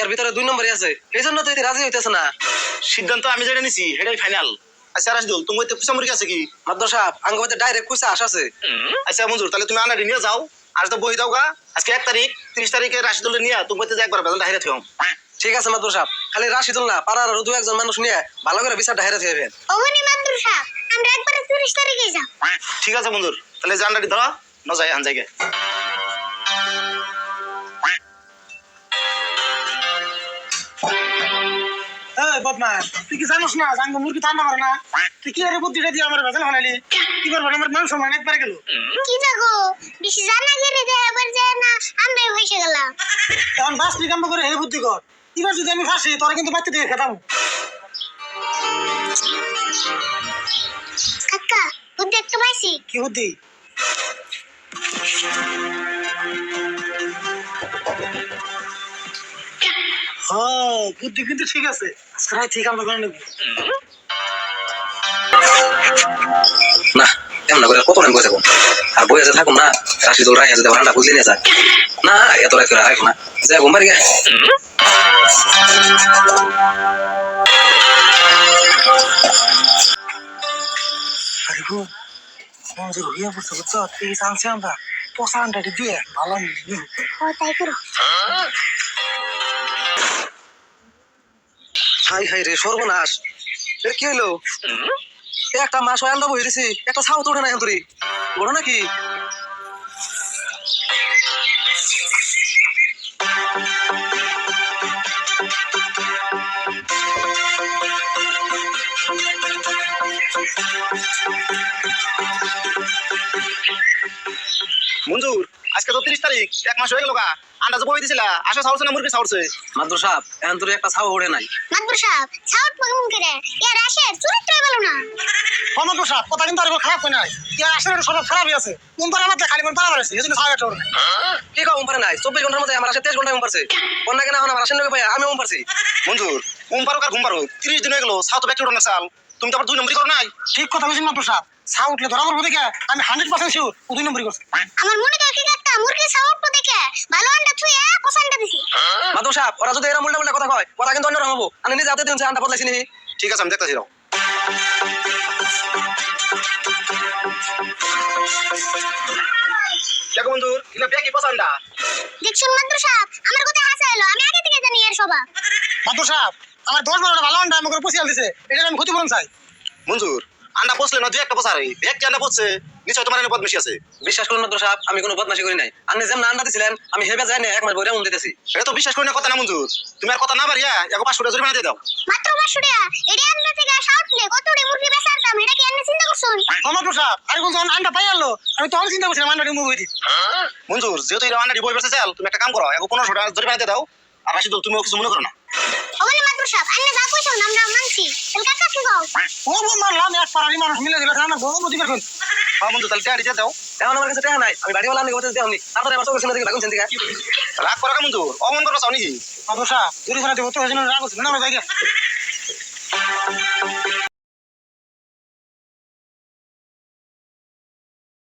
এর ভিতরে দুই নম্বরই আছে। এই জন্য তো রাজি হইতেছে না। সিদ্ধান্ত আমি যেটা নিছি সেটাই ফাইনাল আচ্ছা রাশিদুল তুমি তো কুসামুরি আছে কি? মাদ্র সাহেব আঙ্গ মধ্যে ডাইরেক্ট কুইসা আস আছে। আচ্ছা মঞ্জুর তাহলে তুমি আনাড়ি নিয়ে যাও। আজ তো বই দাও গা আজকে এক তারিখ তিরিশ তারিখে রাশিদুল নিয়ে তুমি যে একবার বেতনটা হাইরে থিও ঠিক আছে মাদ্র সাহেব খালি রাশিদুল না পাড়ার আরও দু একজন মানুষ নিয়ে ভালো করে বিচারটা হেরে থাকবেন অমনি মাদ্রু সাহেব আমরা একবারে তিরিশ তারিখে যাও। ঠিক আছে মঞ্জুর তাহলে আন্ডাটি ধরো ন যাই বদমাস তুই কি জানোস না জানব মুরগি ঠান্ডা করে না? তুই কি আরে বুদ্ধিটা দিয়ে আমার ভেজাল বানালি? কি করব আমার মান সম্মান একবার গেল। কি জাগো বেশি জানা গেলে দেখাবার যায় না আমরাই ভেসে গেলাম। এখন বাস তুই কাম করে হে বুদ্ধি কর। এবার যদি আমি ফাঁসি তোরা কিন্তু বাচ্চা দিয়ে খেতাম। কাকা বুদ্ধি একটা পাইছি। কি বুদ্ধি? হ্যাঁ বুদ্ধি কিন্তু ঠিক আছে। আজকে রাত ঠিক আমরা করে নেব। না এমন করে কত টাইম বসে থাকুন আর বই আছে থাকুন না রাশিদুল রায় আছে ভাড়াটা বুঝলি নিয়ে যায়। না এত রাত করে রাখো না। যাই ঘুম গে আরে গো মঞ্জুর হইয়া পড়ছে বুঝছ? তুই জানছি আমরা। পোষানটা দিয়ে ভালো ও তাই করো। হাই হাই রে সর্বনাশ। এর কি হইল? একটা মাস বই দিছি একটা ছাও তোড়ে নাই তুই বড় নাকি? আজকে তিরিশ তারিখ এক মাস হয়ে গেল গা। আন্দাজ বই দিছিলা আসো সাউরছে না মুরগি সাউরছে? মাদ্র সাহেব এন্তরি একটা ছাও ওঠে নাই। মাদ্রু সাহেব আসে চুরিত্রই বলো না। কথা কিন্তু আর খারাপ হয় নাই। ইয়ার আসলে স্বভাব খারাপই আছে। কোন পারে আমার খালি মন পারা আছে এই জন্য সাহায্য করবে কি কম পারে নাই? চব্বিশ ঘণ্টার মধ্যে আমার আসে তেইশ ঘণ্টা ঘুম পারছে। অন্য কেন এখন আমার ভাই আমি ঘুম পারছি। মঞ্জুর ঘুম পারো আর ঘুম পারো তিরিশ দিন হয়ে গেল সাউথ ব্যাক উঠো না চাল তুমি তো আবার দুই নম্বরই করো নাই? ঠিক কথা বলছেন মাত্র সাপ সা উঠলে ধরা পড়ব দেখে আমি হান্ড্রেড পার্সেন্ট শিওর ও দুই নম্বরই করছে। আমার মনে কাকে কাকা মুরগি ছাউট দেখে। ভালো আন্ডা থুয়ে কোসানটা দিছি। মাদ্র সাহেব ওরা যদি এরা উল্টা উল্টা কথা কয় কথা কিন্তু অন্যরকম হব। আমি নিজে হাতে দিন আন্ডা বদলাইছি নি ঠিক আছে আমি দেখতেছি রাও দেখো মঞ্জুর এটা ব্যাগই পছন্দা দেখছুন মাদ্রু সাহেব? আমার কথা হাসা এলো। আমি আগে থেকে জানি এর স্বভাব। মাত্র সাপ আমার দশ বারোটা ভালো আন্ডা আমাকে পুষিয়াল দিছে। এটা আমি ক্ষতিপূরণ চাই। মঞ্জুর আন্ডা বসলে না দুই একটা বসারে ব্যাগ কি আন্ডা বসছে নিশ্চয় তোমার এনে আছে। বিশ্বাস করুন মাদ্র সাহেব আমি কোনো বদমাশি করি নাই। আপনি যেমন আন্ডা দিছিলেন আমি হেবে যাই না এক মাস বইরা মন দিতেছি। এটা তো বিশ্বাস করি না কথা না মঞ্জুর। তুমি আর কথা না বাড়িয়া এক পাঁচশো টাকা জরিমানা দিয়ে দাও। মাত্র বাসুরিয়া এটা আন্ডা থেকে ছাউটলে কত রে মুরগি বেচারতাম এটা কি আপনি চিন্তা করছুন মাত্র সাপ আর কোন যখন আন্ডা পাই আনলো? আমি তখন চিন্তা করছিলাম আন্ডা রিমুভ হয়ে দিই। মঞ্জুর যেহেতু এটা আন্ডা বই বেসে চাল তুমি একটা কাম করো এক পনেরোশো টাকা জরিমানা দিয়ে দাও। আর রাশিদুল তুমিও কিছু মনে করো না। ওখানে মাদ্রু সাহেব আপনি যা কইছুন আমরা মানছি। ও বউ মারলাম এক পাড়ারই মানুষ মিলে দিলে না বউ বুদ্ধি করুন হ্যাঁ মঞ্জুর তাহলে টাকা দিয়ে দাও। এখন আমার কাছে টাকা নাই আমি বাড়ি বলা আমি বলতে দিই তারপরে আমার চোখের সামনে থেকে ভাগুন থেকে রাগ করা মঞ্জুর অমন করো চাও নাকি? মাত্র সাপ জরিমানা দেবো তো রাগ হচ্ছে না জায়গা